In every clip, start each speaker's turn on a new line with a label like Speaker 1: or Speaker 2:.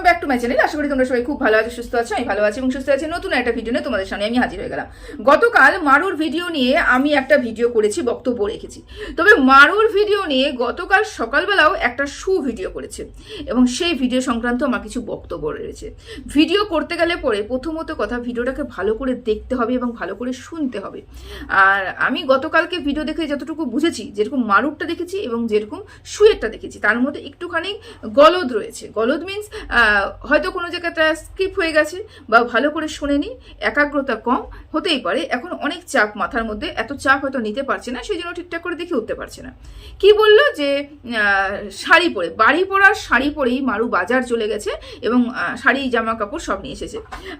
Speaker 1: Welcome back to my channel আশা করি তোমরা সবাই খুব ভালো আছো, সুস্থ আছো, আমি ভালো আছি এবং সুস্থ আছি। নতুন একটা ভিডিও নিয়ে তোমাদের সামনে আমি হাজির হয়ে গেলাম। গতকাল মারুর ভিডিও নিয়ে আমি একটা ভিডিও করেছি, বক্তব্য রেখেছি। তবে মারুর ভিডিও নিয়ে গতকাল সকালবেলাও একটা সু ভিডিও করেছে এবং সেই ভিডিও সংক্রান্ত আমার কিছু বক্তব্য রয়েছে। ভিডিও করতে গেলে পরে প্রথমত কথা ভিডিওটাকে ভালো করে দেখতে হবে এবং ভালো করে শুনতে হবে। আর আমি গতকালকে ভিডিও দেখে যতটুকু বুঝেছি, যেরকম মারুরটা দেখেছি এবং যেরকম সুয়েরটা দেখেছি, তার মধ্যে একটুখানি গলদ রয়েছে। গলদ মিন্স হয়তো কোনো জায়গাটা স্কিপ হয়ে গেছে বা ভালো করে শোনেনি, একাগ্রতা কম হতেই পারে। এখন অনেক চাপ মাথার মধ্যে, এত চাপ হয়তো নিতে পারছে না, সেই জন্য ঠিকঠাক করে দেখে উঠতে পারছে না। কি বলল যে শাড়ি পরে, বাড়ি পরার শাড়ি পরেই মারু বাজার চলে গেছে এবং শাড়ি জামা কাপড় সব নিয়ে এসেছে।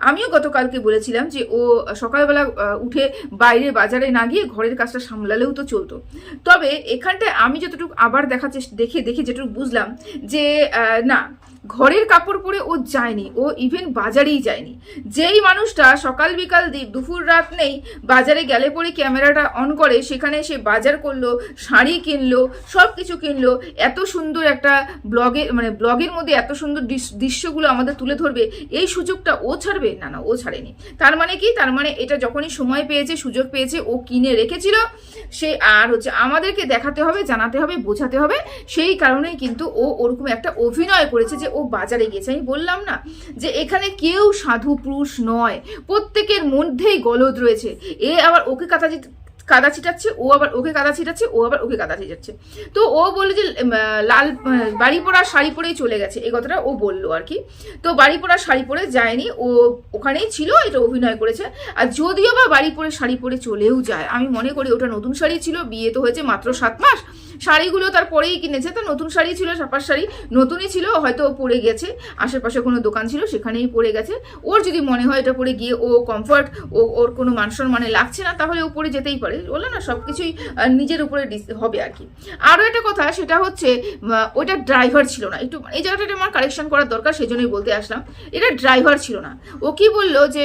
Speaker 1: আমিও গতকালকে বলেছিলাম যে, ও সকালবেলা উঠে বাইরে বাজারে না গিয়ে ঘরের কাজটা সামলালেও তো চলতো। তবে এখানটায় আমি যতটুকু আবার দেখা দেখে দেখে যেটুকু বুঝলাম যে না ঘরের কাপড় পরে ও যায়নি, ও ইভেন বাজারেই যায়নি। যেই মানুষটা সকাল বিকাল দুপুর রাত নেই বাজারে গেলে পরে ক্যামেরাটা অন করে, সেখানে সে বাজার করল, শাড়ি কিনলো সব কিছু কিনলো, এত সুন্দর একটা ব্লগে মানে ব্লগের মধ্যে এত সুন্দর দৃশ- দৃশ্যগুলো আমাদের তুলে ধরবে, এই সুযোগটা ও ছাড়বে? না না, ও ছাড়েনি। তার মানে কি? তার মানে এটা যখনই সময় পেয়েছে, সুযোগ পেয়েছে, ও কিনে রেখেছিল। সে আর হচ্ছে আমাদেরকে দেখাতে হবে, জানাতে হবে, বোঝাতে হবে। সেই কারণেই কিন্তু ও ওরকম একটা অভিনয় করেছে যে ও বাজারে গেছে আমি বললাম না যে এখানে কেউ সাধু পুরুষ নয়, প্রত্যেকের মধ্যেই গলদ রয়েছে। এ আবার ওকে চিট- কাদা ছিটাচ্ছে, ও আবার ওকে কাদা ছিটাচ্ছে, ও আবার ওকে কাদা ছিটাচ্ছে। তো ও বলল যে লাল বাড়ি পরা শাড়ি পরেই চলে গেছে। এই কথাটা ও বলল আর কি। তো বাড়ি পরা শাড়ি পরে যায়নি, ও ওখানেই ছিল, এটা অভিনয় করেছে। আর যদিও বা বাড়ি পরে শাড়ি পরে চলেও যায়, আমি মনে করি ওটা নতুন শাড়ি ছিল, বিয়ে তো হয়েছে মাত্র সাত মাস। শাড়িগুলো তার পরেই কিনেছে, তো নতুন শাড়ি ছিল সাপার শাড়ি। নতুনই ছিল, হয়তো ও পরে গেছে। আশেপাশে কোনো দোকান ছিল, সেখানেই পরে গেছে। ওর যদি মনে হয় এটা পরে গিয়ে ও কমফর্ট ও ওর কোনো মান মানে লাগছে না, তাহলে ও পরে যেতেই পারে। বলল না সব কিছুই নিজের উপরে হবে আর কি। আরও একটা কথা, সেটা হচ্ছে ওটা ড্রাইভার ছিল না। একটু, এই জায়গাটা আমার কালেকশন করার দরকার সেই জন্যই বলতে আসলাম। এটা ড্রাইভার ছিল না। ও কি বলল যে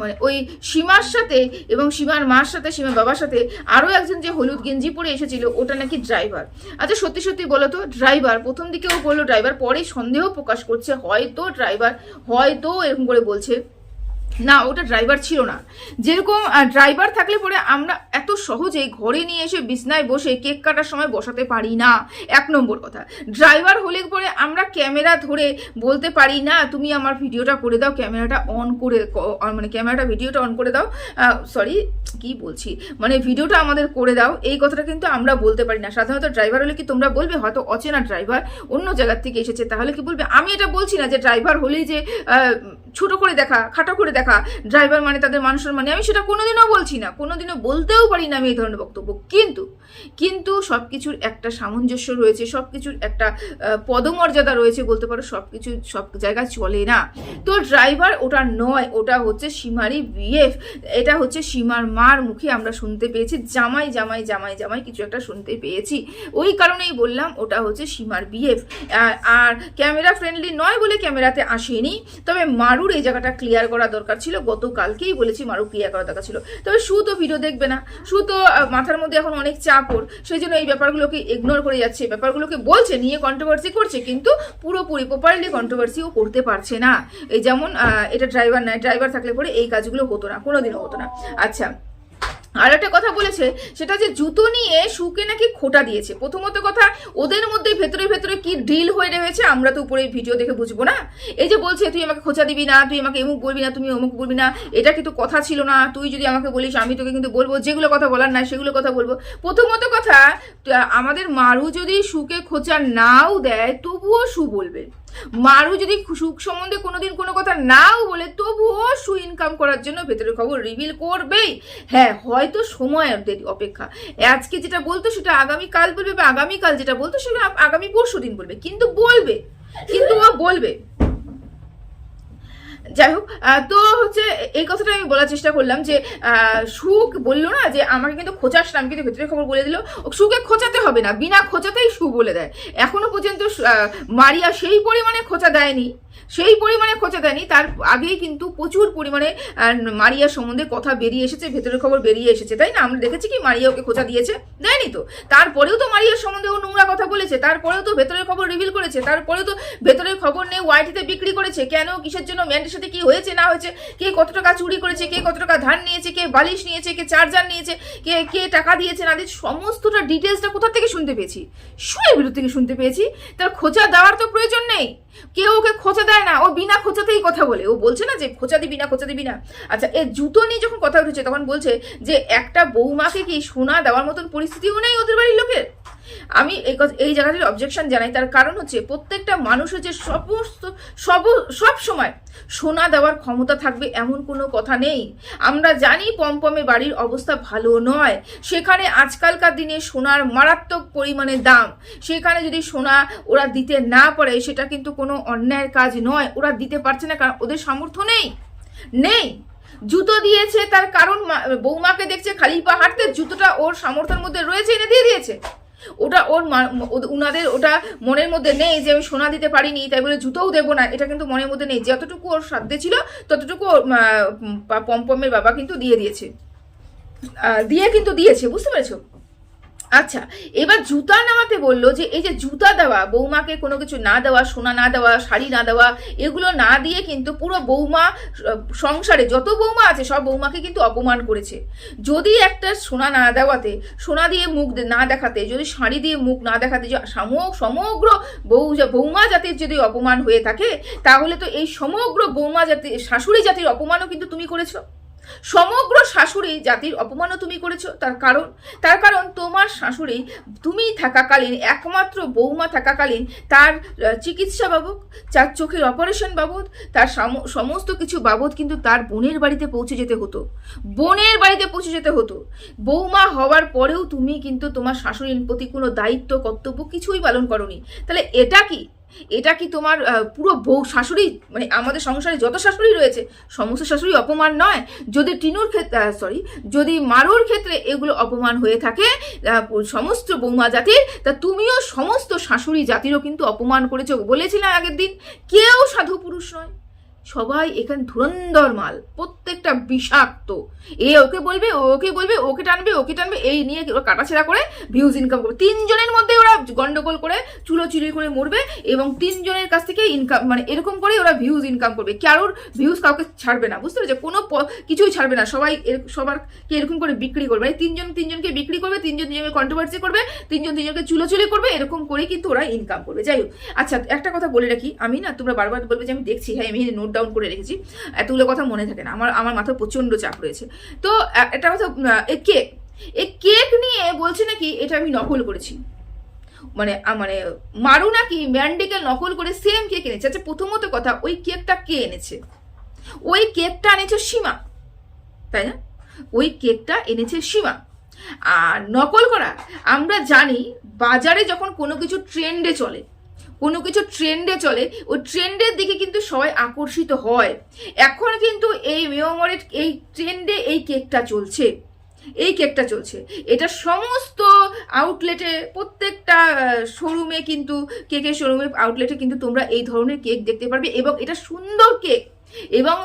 Speaker 1: মানে ওই সীমার সাথে এবং সীমার মার সাথে সীমার বাবার সাথে আরও একজন যে হলুদ গেঞ্জি পরে এসেছিল, ওটা নাকি ড্রাইভার আচ্ছা সত্যি সত্যি বলো তো ড্রাইভার প্রথম দিকে ও বলল ড্রাইভার পরে সন্দেহ প্রকাশ করছে, হয়তো ড্রাইভার হয়তো এরকম করে বলছে। না, ওটা ড্রাইভার ছিল না। যেরকম ড্রাইভার থাকলে পরে আমরা এত সহজেই ঘরে নিয়ে এসে বিছনায় বসে কেক কাটার সময় বসাতে পারি না। এক নম্বর কথা। ড্রাইভার হলে পরে আমরা ক্যামেরা ধরে বলতে পারি, না, তুমি আমার ভিডিওটা করে দাও, ক্যামেরাটা অন করে মানে ক্যামেরাটা, ভিডিওটা অন করে দাও। সরি কি বলছি? মানে ভিডিওটা আমাদের করে দাও, এই কথাটা কিন্তু আমরা বলতে পারি না। সাধারণত ড্রাইভার হলে কি তোমরা বলবে, হয়তো অচেনা ড্রাইভার অন্য জায়গার থেকে এসেছে। তাহলে কি বলবে? আমি এটা বলছি না যে ড্রাইভার হলেই যে ছোট করে দেখা, খাটো করে দেখা ড্রাইভার মানে তাদের মানুষের মানে আমি সেটা কোনোদিনও বলছি না, কোনোদিনও বলতেও পারি না আমি এই ধরনের বক্তব্য। কিন্তু কিন্তু সব কিছুর একটা সামঞ্জস্য রয়েছে সব কিছুর একটা পদমর্যাদা রয়েছে বলতে পারো সব কিছু সব জায়গায় চলে না। তো ড্রাইভার ওটা নয়, ওটা হচ্ছে সীমারই বিএফ এটা হচ্ছে সীমার মার মুখে আমরা শুনতে পেয়েছি, জামাই জামাই জামাই জামাই কিছু একটা শুনতে পেয়েছি। ওই কারণেই বললাম ওটা হচ্ছে সীমার বিএফ আর ক্যামেরা ফ্রেন্ডলি নয় বলে ক্যামেরাতে আসেনি, তবে মারুর এই জায়গাটা ক্লিয়ার করা দরকার। ছিল, গতকালকেই বলেছি মারু ক্রিয়া করা দরকার ছিল। তবে সু তো ভিডিও দেখবে না। সু তো মাথার মধ্যে এখন অনেক চাপ ওর। সেই জন্য এই ব্যাপারগুলোকে ইগনোর করে যাচ্ছে। ব্যাপারগুলোকে বলছে, নিয়ে কন্ট্রোভার্সি করছে, কিন্তু পুরোপুরি প্রপারলি কন্ট্রোভার্সি ও করতে পারছে না। এই যেমন এটা ড্রাইভার নয় ড্রাইভার থাকলে পরে এই কাজগুলো হতো না, কোনোদিনও হতো না। আচ্ছা আর একটা কথা বলেছে, সেটা যে জুতো নিয়ে শুকে নাকি খোটা দিয়েছে। প্রথমত কথা, ওদের মধ্যে ভেতরে ভেতরে কি ডিল হয়ে রয়েছে, আমরা তো উপরে ভিডিও দেখে বুঝব না। এই যে বলছে, তুই আমাকে খোঁচা দিবি না, তুই আমাকে এমুক বলবি না, তুমি অমুক বলবি না, এটা কিন্তু কথা ছিল না, তুই যদি আমাকে বলিস, আমি তোকে কিন্তু বলব, যেগুলো কথা বলার না সেগুলো কথা বলব। প্রথমত কথা, আমাদের মারু যদি সুকে খোঁচা নাও দেয়, তবুও সু বলবে। মারু যদি সুখ সম্বন্ধে কোনোদিন কোনো কথা নাও বলে, তবুও সু ইনকাম করার জন্য ভেতরের খবর রিভিল করবেই। হ্যাঁ হয়তো সময়ের দেরি, অপেক্ষা। আজকে যেটা বলতো সেটা আগামী কাল বলবে বা আগামীকাল যেটা বলতো সেটা আগামী পরশু দিন বলবে। কিন্তু বলবে, কিন্তু ও বলবে। যাই হোক তো হচ্ছে এই কথাটা আমি বলার চেষ্টা করলাম যে সুখ বলল না যে, আমাকে কিন্তু খোঁচাস না আমি কিন্তু ভেতরে খবর বলে দিল, সুখে খোঁচাতে হবে না, বিনা খোঁচাতেই সু বলে দেয়। এখনও পর্যন্ত মারিয়া সেই পরিমাণে খোঁচা দেয়নি। সেই পরিমাণে খোঁচা দেয়নি। তার আগেই কিন্তু প্রচুর পরিমাণে আহ, মারিয়ার সম্বন্ধে কথা বেরিয়ে এসেছে ভেতরের খবর বেরিয়ে এসেছে তাই না? আমরা দেখেছি কি মারিয়া ওকে খোঁচা দিয়েছে? দেয়নি তো। তারপরেও তো মারিয়ার সম্বন্ধে ও নোংরা কথা বলেছে তারপরেও তো ভেতরের খবর রিভিল করেছে তারপরেও তো ভেতরের খবর নিয়ে ওয়াইটিতে বিক্রি করেছে। কেন কিসের জন্য ম্যান্ডের সাথে কি হয়েছে না হয়েছে? কে কত টাকা চুরি করেছে কে কত টাকা ধান নিয়েছে কে বালিশ নিয়েছে কে চার্জার নিয়েছে কে কে টাকা দিয়েছে না দিয়েছে সমস্তটা ডিটেলসটা কোথা থেকে শুনতে পেয়েছি? শুয়ে বিরুদ্ধ থেকে শুনতে পেয়েছি। তার খোঁচা দেওয়ার তো প্রয়োজন নেই। কেউ ওকে খোঁচা দেয় না, ও বিনা খোঁচাতেই কথা বলে। ও বলছে না যে, খোঁচা দিবি না, খোঁচা দিবি না। আচ্ছা এ জুতো নিয়ে যখন কথা উঠেছে, তখন বলছে যে, একটা বৌমাকে কি সোনা দেওয়ার মতন পরিস্থিতিও নেই ওদের বাড়ির লোকের? আমি এই এই জায়গাটির অবজেকশন জানাই, তার কারণ হচ্ছে প্রত্যেকটা মানুষ হচ্ছে সমস্ত সব সব সময় সোনা দেওয়ার ক্ষমতা থাকবে এমন কোনো কথা নেই। আমরা জানি পমপমে বাড়ির অবস্থা ভালো নয়। সেখানে আজকালকার দিনে সোনার মারাত্মক পরিমাণে দাম। সেখানে যদি সোনা ওরা দিতে না পারে, সেটা কিন্তু কোনো অন্যায়ের কাজ নয়। ওরা দিতে পারছে না কারণ ওদের সামর্থ্য নেই। নেই। জুতো দিয়েছে, তার কারণ বৌমাকে দেখছে, খালি পা হাঁটতে জুতোটা ওর সামর্থ্যের মধ্যে রয়েছে, এনে দিয়ে দিয়েছে। ওটা ওর উনাদের ওটা মনের মধ্যে নেই যে আমি সোনা দিতে পারিনি, তাই বলে জুতোও দেবো না, এটা কিন্তু মনের মধ্যে নেই। যতটুকু ওর সাধ্যে ছিল, ততটুকু পম্পমের বাবা কিন্তু দিয়ে দিয়েছে। দিয়ে কিন্তু দিয়েছে, বুঝতে পেরেছ? আচ্ছা এবার জুতা নামাতে বলল যে, এই যে জুতা দেওয়া, বৌমাকে কোনো কিছু না দেওয়া, সোনা না দেওয়া, শাড়ি না দেওয়া, এগুলো না দিয়ে কিন্তু পুরো বৌমা সংসারে যত বৌমা আছে, সব বৌমাকে কিন্তু অপমান করেছে। যদি একটা সোনা না দেওয়াতে, সোনা দিয়ে মুখ না দেখাতে, যদি শাড়ি দিয়ে মুখ না দেখাতে সমগ্র বউ বৌমা জাতির যদি অপমান হয়ে থাকে, তাহলে তো এই সমগ্র বৌমা জাতি, শাশুড়ি জাতির অপমানও কিন্তু তুমি করেছ। সমগ্র শাশুড়ি জাতির অপমানও তুমি করেছ। তার কারণ তার কারণ তোমার শাশুড়ি তুমি থাকাকালীন, একমাত্র বৌমা থাকাকালীন তার চিকিৎসা বাবদ, তার চোখের অপারেশন বাবদ, তার সমস্ত কিছু বাবদ কিন্তু তার বোনের বাড়িতে পৌঁছে যেতে হতো। বোনের বাড়িতে পৌঁছে যেতে হতো। বৌমা হওয়ার পরেও তুমি কিন্তু তোমার শাশুড়ির প্রতি কোনো দায়িত্ব, কর্তব্য কিছুই পালন করনি। তাহলে এটা কি? এটা কি তোমার পুরো বউ শাশুড়ি মানে আমাদের সংসারে যত শাশুড়ি রয়েছে, সমস্ত শাশুড়ি অপমান নয়। যদি টিনুর ক্ষেত্রে সরি যদি মারুর ক্ষেত্রে এগুলো অপমান হয়ে থাকে সমস্ত বৌমা জাতির, তা তুমিও সমস্ত শাশুড়ি জাতিরও কিন্তু অপমান করেছ বলেছিলাম আগের দিন। কেউ সাধু পুরুষ নয়। সবাই এখানে ধুরন্ধর মাল, প্রত্যেকটা বিষাক্ত। এ ওকে বলবে, ও ওকে বলবে, ওকে টানবে ওকে টানবে, এই নিয়ে ওরা কাটাছেড়া করে ভিউজ ইনকাম করবে। তিনজনের মধ্যে ওরা গন্ডগোল করে চুলো চুরি করে মরবে এবং তিনজনের কাছ থেকে ইনকাম মানে এরকম করে ওরা ভিউজ ইনকাম করবে। কারোর ভিউজ কাউকে ছাড়বে না, বুঝতে পেরেছ? কোনো কিছুই ছাড়বে না, সবাই সবারকে এরকম করে বিক্রি করবে। মানে তিনজন, তিনজনকে বিক্রি করবে, তিনজন, তিনজনকে কন্ট্রোভার্সি করবে, তিনজন, তিনজনকে চুলো চুলোচুলি করবে, এরকম করে কিন্তু ওরা ইনকাম করবে। যাই হোক আচ্ছা একটা কথা বলে রাখি। আমি না, তোমরা বারবার বলবে যে আমি দেখছি হ্যাঁ আমি নোট ডাউন করে রেখেছি। এতগুলো কথা মনে থাকে না। আমার আমার মাথায় প্রচণ্ড চাপ রয়েছে। তো একটা কথা কেক এই কেক নিয়ে বলছে নাকি, এটা আমি নকল করেছি। মানে মানে মারু নাকি ম্যান্ডিকেল নকল করে সেম কেক এনেছে। আচ্ছা প্রথমত কথা, ওই কেকটা কে এনেছে? ওই কেকটা এনেছে সীমা। তাই না? ওই কেকটা এনেছে সীমা। আর নকল করা, আমরা জানি, বাজারে যখন কোনো কিছু ট্রেন্ডে চলে কোনো কিছু ট্রেন্ডে চলে, ওই ট্রেন্ডের দিকে কিন্তু সবাই আকর্ষিত হয়। এখন কিন্তু এই মেয়মরের এই ট্রেন্ডে এই কেকটা চলছে। এই কেকটা চলছে। এটা সমস্ত আউটলেটে প্রত্যেকটা শোরুমে কিন্তু কেকের শোরুমে আউটলেটে কিন্তু তোমরা এই ধরনের কেক দেখতে পারবে এবং এটা সুন্দর কেক এবং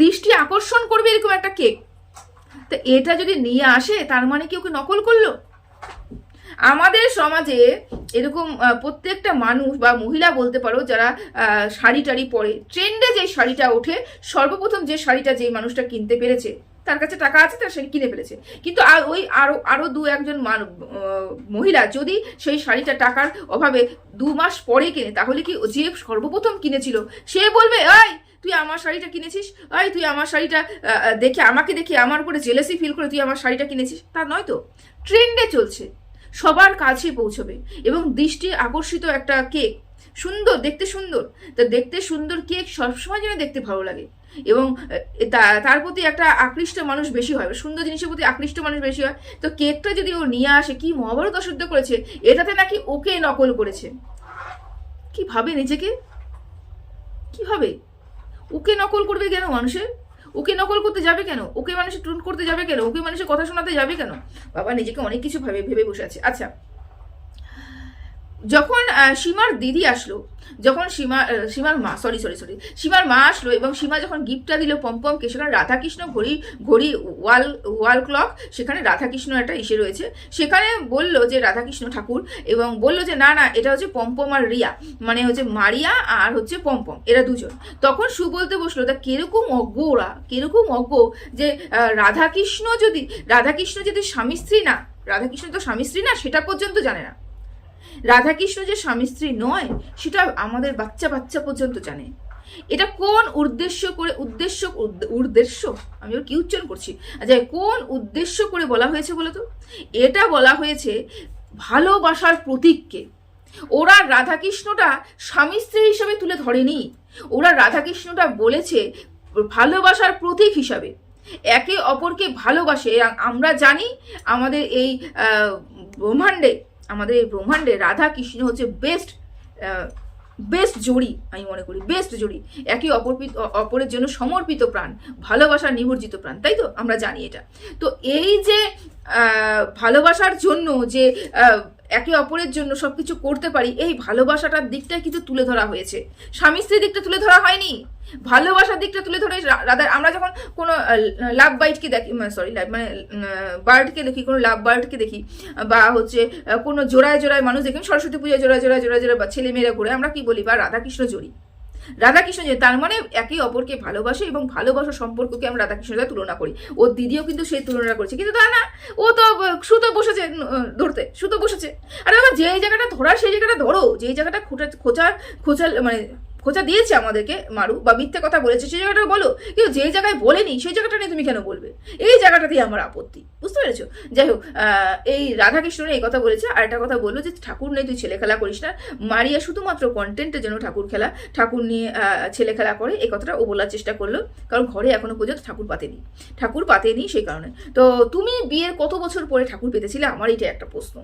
Speaker 1: দৃষ্টি আকর্ষণ করবে এরকম একটা কেক তো এটা যদি নিয়ে আসে, তার মানে কি ওকে নকল করল? আমাদের সমাজে এরকম প্রত্যেকটা মানুষ বা মহিলা বলতে পারো যারা শাড়ি টাড়ি পরে, ট্রেন্ডে যে শাড়িটা ওঠে, সর্বপ্রথম যে শাড়িটা যে মানুষটা কিনতে পেরেছে, তার কাছে টাকা আছে, তার শাড়ি কিনে ফেলেছে। কিন্তু আর ওই আরও আরও দু একজন মহিলা যদি সেই শাড়িটা টাকার অভাবে দু মাস পরে কেনে, তাহলে কি যে সর্বপ্রথম কিনেছিল, সে বলবে, এই, তুই আমার শাড়িটা কিনেছিস? এই, তুই আমার শাড়িটা দেখে, আমাকে দেখে আমার উপরে জেলেসি ফিল করে তুই আমার শাড়িটা কিনেছিস? তা নয় তো। ট্রেন্ডে চলছে। সবার কাছে পৌঁছবে এবং দৃষ্টি আকর্ষিত একটা কেক। সুন্দর, দেখতে সুন্দর। তা দেখতে সুন্দর কেক সবসময় যেন দেখতে ভালো লাগে এবং তার প্রতি একটা আকৃষ্ট মানুষ বেশি হয় সুন্দর জিনিসের প্রতি আকৃষ্ট মানুষ বেশি হয়। তো কেকটা যদি ও নিয়ে আসে, কি মহাভারত অশুদ্ধ করেছে, এটাতে নাকি ওকে নকল করেছে। কি ভাবে নিজেকে? কি ভাবে? ওকে নকল করবে কেন মানুষের? ওকে নকল করতে যাবে কেন? ওকে মানুষের টুন করতে যাবে কেন? ওকে মানুষের কথা শোনাতে যাবে কেন? বাবা, নিজেকে অনেক কিছু ভাবে ভেবে বসে আছে। আচ্ছা যখন সীমার দিদি আসলো, যখন সীমা সীমার মা সরি সরি সরি সীমার মা আসলো এবং সীমা যখন গিফটটা দিল পম্পমকে, সেখানে রাধাকৃষ্ণ ঘড়ি ঘড়ি ওয়াল ওয়াল ক্লক, সেখানে রাধাকৃষ্ণ একটা ইসে রয়েছে। সেখানে বলল যে, রাধাকৃষ্ণ ঠাকুর, এবং বলল যে, না না, এটা হচ্ছে পম্পম আর রিয়া মানে হচ্ছে মারিয়া আর হচ্ছে পম্পম, এরা দুজন। তখন সু বলতে বসল, তা কীরকম অজ্ঞ ওরা? কীরকম অজ্ঞ যে রাধাকৃষ্ণ যদি রাধাকৃষ্ণ যদি স্বামী স্ত্রী না, রাধাকৃষ্ণ তো স্বামী স্ত্রী না, সেটা পর্যন্ত জানে না। রাধাকৃষ্ণ যে স্বামী স্ত্রী নয়, সেটা আমাদের বাচ্চা বাচ্চা পর্যন্ত জানে। এটা কোন উদ্দেশ্য করে উদ্দেশ্য উদ্দেশ্য? আমি ওর কি উচ্চারণ করছি? আচ্ছা কোন উদ্দেশ্য করে বলা হয়েছে বলতো এটা বলা হয়েছে ভালোবাসার প্রতীককে। ওরা রাধাকৃষ্ণটা স্বামী স্ত্রী হিসাবে তুলে ধরেনি। ওরা রাধাকৃষ্ণটা বলেছে ভালোবাসার প্রতীক হিসাবে। একে অপরকে ভালোবাসে। আমরা জানি আমাদের এই ব্রহ্মাণ্ডে আমাদের এই ব্রহ্মাণ্ডে রাধা কৃষ্ণ হচ্ছে বেস্ট বেস্ট জড়ি, আমি মনে করি বেস্ট জড়ি। একই অপরপিত অপরের জন্য সমর্পিত প্রাণ, ভালোবাসার নিবর্জিত প্রাণ, তাই তো? আমরা জানি এটা। তো এই যে ভালোবাসার জন্য যে একে অপরের জন্য সব কিছু করতে পারি, এই ভালোবাসাটার দিকটাই কিন্তু তুলে ধরা হয়েছে। স্বামী স্ত্রীর দিকটা তুলে ধরা হয়নি। ভালোবাসার দিকটা তুলে ধরে রাদার আমরা যখন কোনো লাভ বাইটকে দেখি সরি লাভ মানে বার্ডকে দেখি, কোনো লাভ বার্ডকে দেখি, বা হচ্ছে কোনো জোড়ায় জোড়ায় মানুষ দেখি সরস্বতী পূজা জোড়ায় জোড়ায় জোড়ায় জোড়ায় বা ছেলে মেয়েরা ঘুরে, আমরা কি বলি? বা রাধাকৃষ্ণ জড়ি। রাধাকৃষ্ণ যে, তার মানে একে অপরকে ভালোবাসে এবং ভালোবাসা সম্পর্ককে আমরা রাধাকৃষ্ণের সাথে তুলনা করি। ও দিদিও কিন্তু সেই তুলনা করছে। কিন্তু তা না, ও তো, সুতো বসেছে ধরতে, সুতো বসেছে। আরে বাবা, যেই জায়গাটা ধরার, সেই জায়গাটা ধরো। যেই জায়গাটা খোঁচা খোঁচা খোঁচা মানে খোঁচা দিয়েছে আমাদেরকে, মারু, বা মিথ্যে কথা বলেছে, সেই জায়গাটা বলো। কিন্তু যে জায়গায় বলেনি, সেই জায়গাটা নিয়ে তুমি কেন বলবে? এই জায়গাটাতেই আমার আপত্তি, বুঝতে পেরেছ? যাই হোক এই রাধাকৃষ্ণন এই কথা বলেছে, আর একটা কথা বলল যে, ঠাকুর নেই, তুই ছেলে খেলা করিস না। মারিয়া শুধুমাত্র কন্টেন্টের জন্য ঠাকুর খেলা, ঠাকুর নিয়ে ছেলে খেলা করে, এই কথাটা ও বলার চেষ্টা করল, কারণ ঘরে এখনও পর্যন্ত ঠাকুর পাতেনি। ঠাকুর পাতেনি সেই কারণে। তো তুমি বিয়ের কত বছর পরে ঠাকুর পেতেছিলে? আমার এটা একটা প্রশ্ন।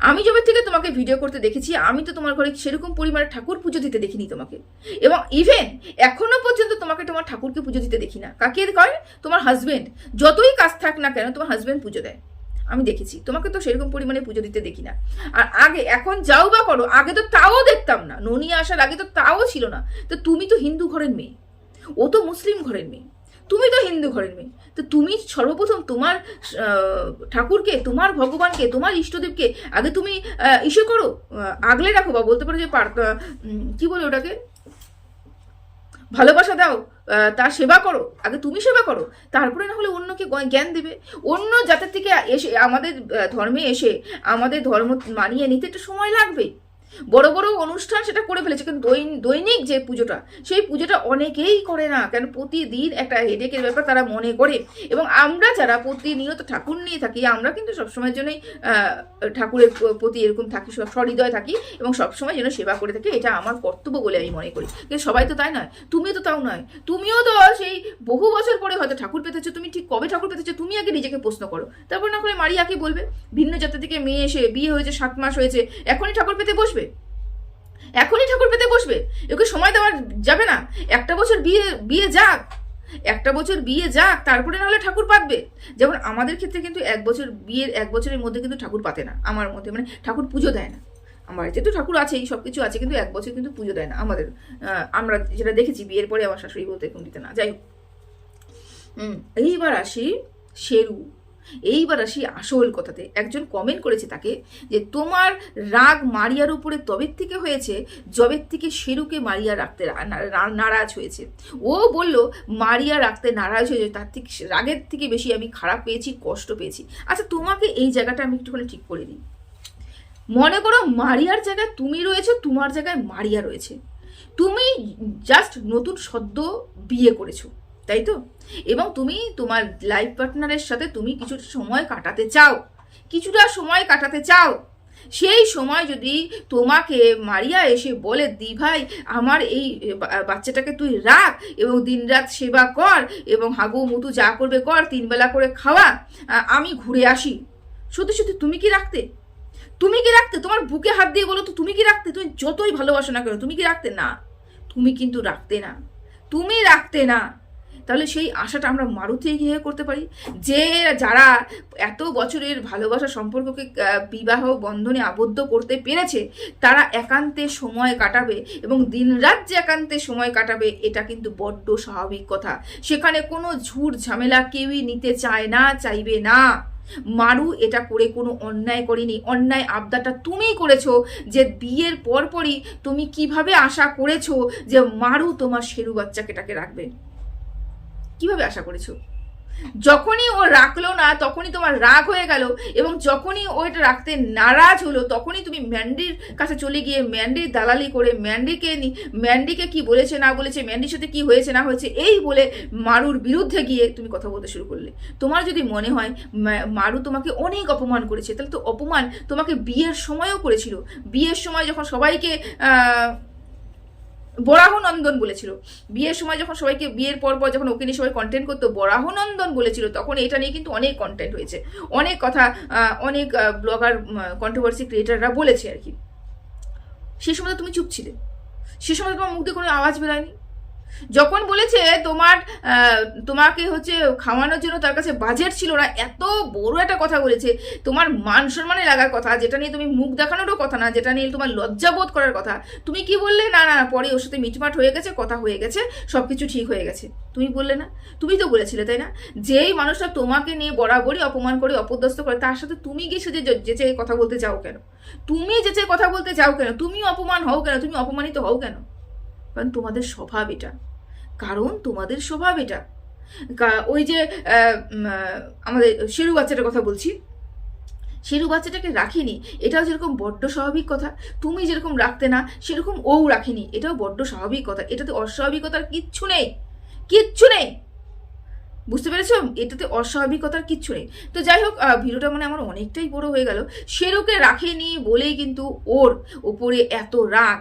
Speaker 1: আমি যবে থেকে তোমাকে ভিডিও করতে দেখেছি, আমি তো তোমার ঘরে সেরকম পরিমাণে ঠাকুর পুজো দিতে দেখিনি তোমাকে। এবং ইভেন এখনও পর্যন্ত তোমাকে তোমার ঠাকুরকে পুজো দিতে দেখি না। কাকে করে? তোমার হাজবেন্ড যতই কাজ থাক না কেন, তোমার হাজবেন্ড পুজো দেয়। আমি দেখেছি, তোমাকে তো সেরকম পরিমাণে পুজো দিতে দেখি না। আর আগে, এখন যাও বা করো, আগে তো তাও দেখতাম না। ননি আসার আগে তো তাও ছিল না। তো তুমি তো হিন্দু ঘরের মেয়ে। ও তো মুসলিম ঘরের মেয়ে। তুমি তো হিন্দু ঘরের মেয়ে। তো তুমি সর্বপ্রথম তোমার ঠাকুরকে, তোমার ভগবানকে, তোমার ইষ্টদেবকে আগে তুমি ইসে করো আগলে রাখো বা বলতে পারো যে কি বলে ওটাকে? ভালোবাসা দাও তার সেবা করো, আগে তুমি সেবা করো, তারপরে না হলে অন্যকে জ্ঞান দেবে। অন্য জাতের থেকে এসে আমাদের ধর্মে এসে আমাদের ধর্ম মানিয়ে নিতে একটু সময় লাগবে। বড় বড় অনুষ্ঠান সেটা করে ফেলেছে, কিন্তু দৈন- দৈনিক যে পুজোটা, সেই পুজোটা অনেকেই করে না, কেন প্রতিদিন একটা হেডেকের ব্যাপার তারা মনে করে। এবং আমরা যারা প্রতিনিয়ত ঠাকুর নিয়ে থাকি, আমরা কিন্তু সবসময়ের জন্যই ঠাকুরের প্রতি এরকম থাকি সহৃদয় থাকি এবং সবসময় যেন সেবা করে থাকি, এটা আমার কর্তব্য বলে আমি মনে করি। কিন্তু সবাই তো তাই নয়, তুমিও তো তাও নয়। তুমিও তো সেই বহু বছর পরে হয়তো ঠাকুর পেতেছো তুমি ঠিক কবে ঠাকুর পেতেছো তুমি আগে নিজেকে প্রশ্ন করো। তারপর না করে মারিয়াকে বলবে, ভিন্ন জাতি থেকে মেয়ে এসে, বিয়ে হয়েছে, সাত মাস হয়েছে, এখনই ঠাকুর পেতে বসবে? এখনই ঠাকুর পেতে বসবে? ওকে সময় দেওয়া যাবে না। একটা বছর বিয়ে বিয়ে যাক। একটা বছর বিয়ে যাক, তারপরে নাহলে ঠাকুর পাতবে। যেমন আমাদের ক্ষেত্রে কিন্তু এক বছর বিয়ের, এক বছরের মধ্যে কিন্তু ঠাকুর পাতে না, আমার মধ্যে মানে ঠাকুর পুজো দেয় না। আমার বাড়িতে তো ঠাকুর আছেই সব কিছু আছে, কিন্তু এক বছর কিন্তু পুজো দেয় না। আমাদের আমরা যেটা দেখেছি বিয়ের পরে আমার শাশুড়ি বলতে এরকম দিতে না। যাই হোক। এইবার আসি শেরু এইবার আসি আসল কথাতে। একজন কমেন্ট করেছে তাকে যে, তোমার রাগ মারিয়ার উপরে তবের থেকে হয়েছে জবের থেকে শেরুকে মারিয়া রাখতে নারাজ হয়েছে। ও বলল, মারিয়া রাখতে নারাজ হয়েছে, তার থেকে রাগের থেকে বেশি আমি খারাপ পেয়েছি, কষ্ট পেয়েছি। আচ্ছা তোমাকে এই জায়গাটা আমি একটুখানি ঠিক করে দিই। মনে করো মারিয়ার জায়গায় তুমি রয়েছে, তোমার জায়গায় মারিয়া রয়েছে। তুমি জাস্ট নতুন সদ্য বিয়ে করেছ। তাই তো? এবং তুমি তোমার লাইফ পার্টনারের সাথে তুমি কিছুটা সময় কাটাতে চাও। কিছুটা সময় কাটাতে চাও। সেই সময় যদি তোমাকে মারিয়া এসে বলে দি ভাই আমার এই বাচ্চাটাকে তুই রাখ এবং দিনরাত সেবা কর এবং হাগু মুতু যা করবে কর, তিনবেলা করে খাওয়া আমি ঘুরে আসি। সত্যি সত্যি, তুমি কি রাখতে? তুমি কি রাখতে? তোমার বুকে হাত দিয়ে বলো তো, তুমি কি রাখতে? তুমি যতই ভালোবাসো না কেন, তুমি কি রাখতে? না। তুমি কিন্তু রাখতে না। তুমি রাখতে না। তাহলে সেই আশাটা আমরা মারুতি গিয়ে করতে পারি। যে যারা এত বছরের ভালোবাসা সম্পর্ককে বিবাহ বন্ধনে আবদ্ধ করতে পেরেছে, তারা একান্তে সময় কাটাবে এবং দিনরাত যে একান্তে সময় কাটাবে, এটা কিন্তু বড্ড স্বাভাবিক কথা। সেখানে কোনো ঝুট ঝামেলা কেউই নিতে চায় না, চাইবে না। মারু এটা করে কোনো অন্যায় করেনি। অন্যায় আবদাটা তুমিই করেছ যে বিয়ের পরপরই তুমি কীভাবে আশা করেছ যে মারু তোমার শেরু বাচ্চাকেটাকে রাখবে? কীভাবে আশা করেছ? যখনই ও রাখল না, তখনই তোমার রাগ হয়ে গেল এবং যখনই ও এটা রাখতে নারাজ হলো, তখনই তুমি ম্যান্ডির কাছে চলে গিয়ে ম্যান্ডির দালালি করে ম্যান্ডিকে ম্যান্ডিকে কি বলেছে, না বলেছে, ম্যান্ডির সাথে কি হয়েছে, না হয়েছে, এই বলে মারুর বিরুদ্ধে গিয়ে তুমি কথা বলতে শুরু করলে। তোমার যদি মনে হয় মারু তোমাকে অনেক অপমান করেছে, তাহলে তো অপমান তোমাকে বিয়ের সময়ও করেছিল। বিয়ের সময় যখন সবাইকে আহ, বরাহ নন্দন বলেছিল। বিয়ের সময় যখন সবাইকে বিয়ের পর পর যখন ওকে নিয়ে সবাই কন্টেন্ট করতো বরাহনন্দন বলেছিল তখন এটা নিয়ে কিন্তু অনেক কন্টেন্ট হয়েছে। অনেক কথা অনেক ব্লগার কন্ট্রোভার্সি ক্রিয়েটাররা বলেছে আর কি। সে সময় তুমি চুপ ছিলে। সে সময় তোমার মুখ দিয়ে কোনো আওয়াজ বেরোয়নি? যখন বলেছে তোমার তোমাকে হচ্ছে খাওয়ানোর জন্য তার কাছে বাজেট ছিল না, এত বড় একটা কথা বলেছে। তোমার মান সম্মানে লাগার কথা, যেটা নিয়ে তুমি মুখ দেখানোরও কথা না, যেটা নিয়ে তোমার লজ্জাবোধ করার কথা। তুমি কি বললে? না না পরে ওর সাথে মিটমাট হয়ে গেছে, কথা হয়ে গেছে সব কিছু ঠিক হয়ে গেছে। তুমি বললে না? তুমি তো বলেছিলে, তাই না? যেই মানুষটা তোমাকে নিয়ে বরাবরই অপমান করে, অপদস্থ করে, তার সাথে তুমি গিয়ে সে যেচে কথা বলতে চাও কেন? তুমি যেচে কথা বলতে চাও কেন? তুমি অপমান হও কেন? তুমি অপমানিত হও কেন? কারণ তোমাদের স্বভাব এটা। কারণ তোমাদের স্বভাব এটা। ওই যে আমাদের শেরু বাচ্চাটার কথা বলছি। শেরু বাচ্চাটাকে রাখিনি, এটাও যেরকম বড্ড স্বাভাবিক কথা। তুমি যেরকম রাখতে না, সেরকম ও রাখিনি। এটাও বড্ড স্বাভাবিক কথা। এটাতে অস্বাভাবিকতার কিচ্ছু নেই। কিচ্ছু নেই! বুঝতে পেরেছ? এটাতে অস্বাভাবিকতার কিচ্ছু নেই। তো যাই হোক ভিডিওটা মানে আমার অনেকটাই বড় হয়ে গেল। শেরুকে রাখেনি বলেই কিন্তু ওর ওপরে এত রাগ।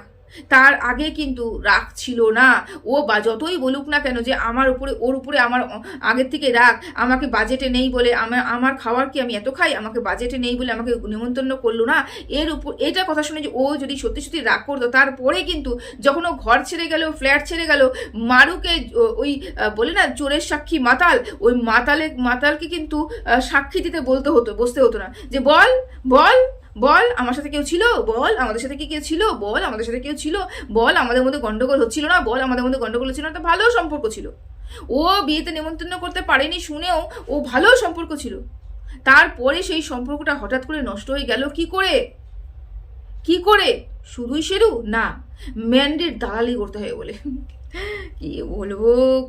Speaker 1: তার আগে কিন্তু রাগ ছিল না। ও বা যতই বলুক না কেন যে আমার উপরে, ওর উপরে আমার আগের থেকে রাগ, আমাকে বাজেটে নেই বলে আমার আমার খাওয়ার কি আমি এত খাই? আমাকে বাজেটে নেই বলে আমাকে নিমন্ত্রণ করল না? এর উপর, এটা কথা শুনে যে ও যদি সত্যি সত্যি রাগ করতো, তারপরে কিন্তু যখন ও ঘর ছেড়ে গেল ফ্ল্যাট ছেড়ে গেল, মারুকে ওই বলে না, চোরের সাক্ষী মাতাল, ওই মাতালে মাতালকে কিন্তু সাক্ষী দিতে বলতে হতো, বসতে হতো না। যে বল বল বল, আমার সাথে কেউ ছিল? বল, আমাদের সাথে কি কেউ ছিল? বল, আমাদের সাথে কেউ ছিল? বল, আমাদের মধ্যে গন্ডগোল হচ্ছিল না? বল, আমাদের মধ্যে গন্ডগোল হচ্ছিল না? তো ভালো সম্পর্ক ছিল। ও বিয়েতে নেমন্তন্ন করতে পারেনি শুনেও ও ভালো সম্পর্ক ছিল। তারপরে সেই সম্পর্কটা হঠাৎ করে নষ্ট হয়ে গেল কি করে? কি করে? শুধুই সেরু? না, ম্যান্ডের দালালি করতে হয় বলে। কি বলব?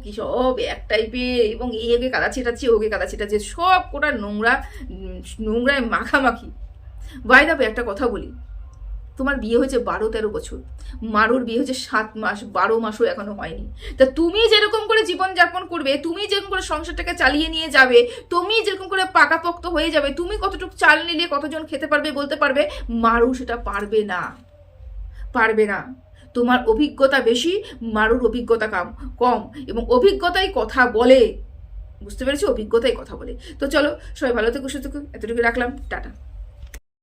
Speaker 1: কি সব এক টাইপের এবং এই ওকে কাদা ছেটাচ্ছে ওকে কাদা ছেটাচ্ছে সব কোটা নোংরা নোংরায় মাখামাখি। বাই দাবে একটা কথা বলি। তোমার বিয়ে হয়েছে বারো তেরো বছর। মারুর বিয়ে হয়েছে সাত মাস, বারো মাসও এখনও হয়নি। তা তুমি যেরকম করে জীবনযাপন করবে, তুমি যেরকম করে সংসারটাকে চালিয়ে নিয়ে যাবে, তুমি যেরকম করে পাকাপোক্ত হয়ে যাবে, তুমি কতটুকু চাল নিলে কতজন খেতে পারবে বলতে পারবে, মারু সেটা পারবে না। পারবে না। তোমার অভিজ্ঞতা বেশি, মারুর অভিজ্ঞতা কম কম। এবং অভিজ্ঞতাই কথা বলে। বুঝতে পেরেছি? অভিজ্ঞতাই কথা বলে। তো চলো, সবাই ভালো থেকো, সুস্থ এতটুকু রাখলাম। টাটা।